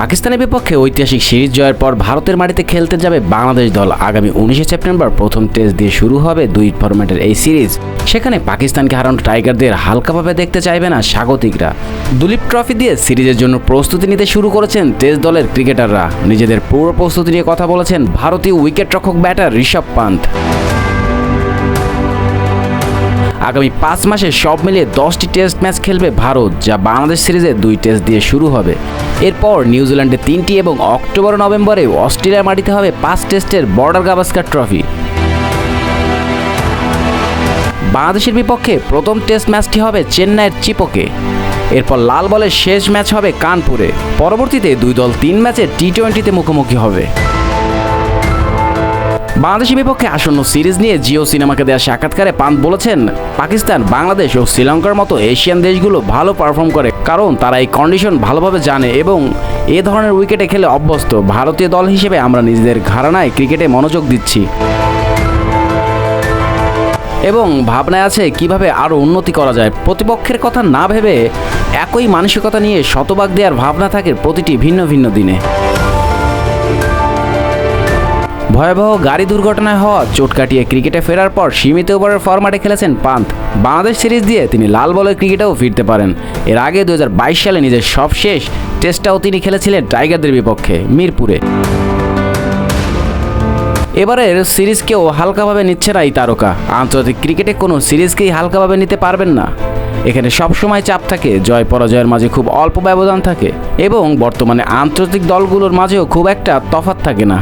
পাকিস্তানের বিপক্ষে ঐতিহাসিক সিরিজ জয়ের পর ভারতের মাটিতে খেলতে যাবে বাংলাদেশ দল। আগামী উনিশে সেপ্টেম্বর প্রথম টেস্ট দিয়ে শুরু হবে দুই ফরম্যাটের এই সিরিজ। সেখানে পাকিস্তানকে হারানো টাইগারদের হালকাভাবে দেখতে চাইবে না স্বাগতিকরা। দুলীপ ট্রফি দিয়ে সিরিজের জন্য প্রস্তুতি নিতে শুরু করেছেন টেস্ট দলের ক্রিকেটাররা। নিজেদের পুরো প্রস্তুতি নিয়ে কথা বলেছেন ভারতীয় উইকেটরক্ষক ব্যাটার ঋষভ পান্ত আগামী পাঁচ মাসে সব মিলিয়ে দশটি টেস্ট ম্যাচ খেলবে ভারত, যা বাংলাদেশ সিরিজে দুই টেস্ট দিয়ে শুরু হবে। এরপর নিউজিল্যান্ডে তিনটি এবং অক্টোবর নভেম্বরে অস্ট্রেলিয়ার মাটিতে হবে পাঁচ টেস্টের বর্ডার গাভাস্কার ট্রফি। বাংলাদেশের বিপক্ষে প্রথম টেস্ট ম্যাচটি হবে চেন্নাইয়ের চিপোকে। এরপর লাল বলের শেষ ম্যাচ হবে কানপুরে। পরবর্তীতে দুই দল তিন ম্যাচে টি টোয়েন্টিতে মুখোমুখি হবে। বাংলাদেশের বিপক্ষে আসন্ন সিরিজ নিয়ে জিও সিনেমাকে দেওয়া সাক্ষাৎকারে পান্ত বলেছেন পাকিস্তান, বাংলাদেশ ও শ্রীলঙ্কার মতো এশিয়ান দেশগুলো ভালো পারফর্ম করে। কারণ তারা এই কন্ডিশন ভালোভাবে জানে এবং এ ধরনের উইকেটে খেলে অভ্যস্ত। ভারতীয় দল হিসেবে আমরা নিজেদের ঘরানায় ক্রিকেটে মনোযোগ দিচ্ছি। এবং ভাবনায় আছে কীভাবে আরও উন্নতি করা যায়। প্রতিপক্ষের কথা না ভেবে একই মানসিকতা নিয়ে শতভাগ দেওয়ার ভাবনা থাকে প্রতিটি ভিন্ন ভিন্ন দিনে। ভয়াবহ গাড়ি দুর্ঘটনায় হওয়া চোট কাটিয়ে ক্রিকেটে ফেরার পর সীমিত ওভারের ফরম্যাটে খেলেছেন পান্ত বাংলাদেশ সিরিজ দিয়ে তিনি লাল বলের ক্রিকেটেও ফিরতে পারেন। এর আগে দু হাজার বাইশ সালে নিজের সবশেষ টেস্টটাও তিনি খেলেছিলেন টাইগারদের বিপক্ষে, মিরপুরে। এবারের সিরিজকেও হালকাভাবে নিচ্ছে না এই তারকা। আন্তর্জাতিক ক্রিকেটে কোনো সিরিজকেই হালকাভাবে নিতে পারবেন না। এখানে সবসময় চাপ থাকে, জয় পরাজয়ের মাঝে খুব অল্প ব্যবধান থাকে এবং বর্তমানে আন্তর্জাতিক দলগুলোর মাঝেও খুব একটা তফাৎ থাকে না।